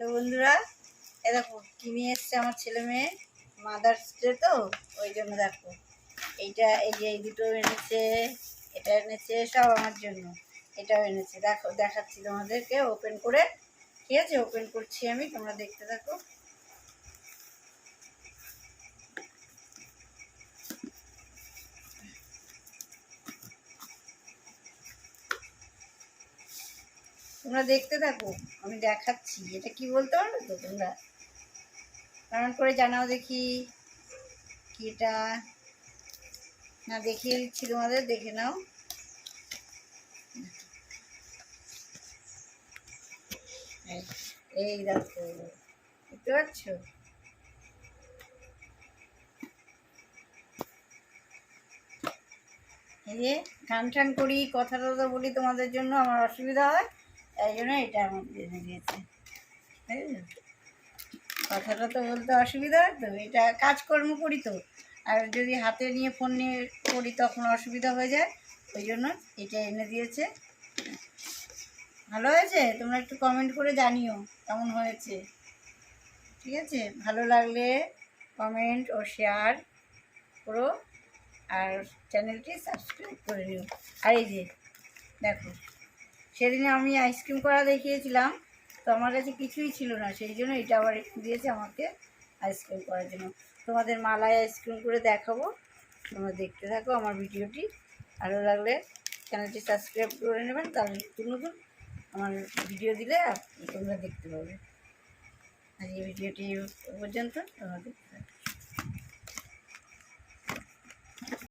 তো বন্ধুরা, এ দেখো কিনে এসছে আমার ছেলে মেয়ে মাদার্স ডে তো, ওই জন্য দেখো। এইটা, এই যে এই দুটো এনেছে, এটা এনেছে, সব আমার জন্য। এটাও এনেছে। দেখো, দেখাচ্ছি তোমাদেরকে। ওপেন করে, ঠিক আছে? ওপেন করছি আমি, তোমরা দেখতে থাকো। তোমরা দেখতে থাকো, আমি দেখাচ্ছি। এটা কি বলতে পারবে তো তোমরা? কমেন্ট করে জানাও দেখি কি এটা? না, দেখিয়ে দিচ্ছি তোমাদের, দেখে নাও। এই- দেখো, দেখতে পাচ্ছ? এই যে টান করি কথা টথা বলি তোমাদের জন্য, আমার অসুবিধা হয়। তাই জন্য এটা আমার এনে দিয়েছে? কথাটা তো বলতে অসুবিধা হয় তো এটা কাজকর্ম করি তো। আর যদি হাতে নিয়ে ফোন নিয়ে করি তখন অসুবিধা হয়ে যায়, ওই জন্য এটা এনে দিয়েছে। ভালো হয়েছে? তোমরা একটু কমেন্ট করে জানিও কেমন হয়েছে। ঠিক আছে? ভালো লাগলে কমেন্ট ও শেয়ার করো, আর চ্যানেলটি সাবস্ক্রাইব করে নিও। আর এই যে, দেখো সেদিন আমি আইসক্রিম করা দেখিয়েছিলাম, তো আমার কাছে কিছুই ছিল না, সেই জন্য এটা আবার দিয়েছে আমাকে আইসক্রিম করার জন্য। তোমাদের মালায় আইসক্রিম করে দেখাবো, তোমরা দেখতে থাকো আমার ভিডিওটি। ভালো লাগলে চ্যানেলটি সাবস্ক্রাইব করে নেবেন, তাহলে নতুন নতুন আমার ভিডিও দিলে তোমরা দেখতে পাবে। আর এই ভিডিওটি পর্যন্ত, তোমরা দেখতে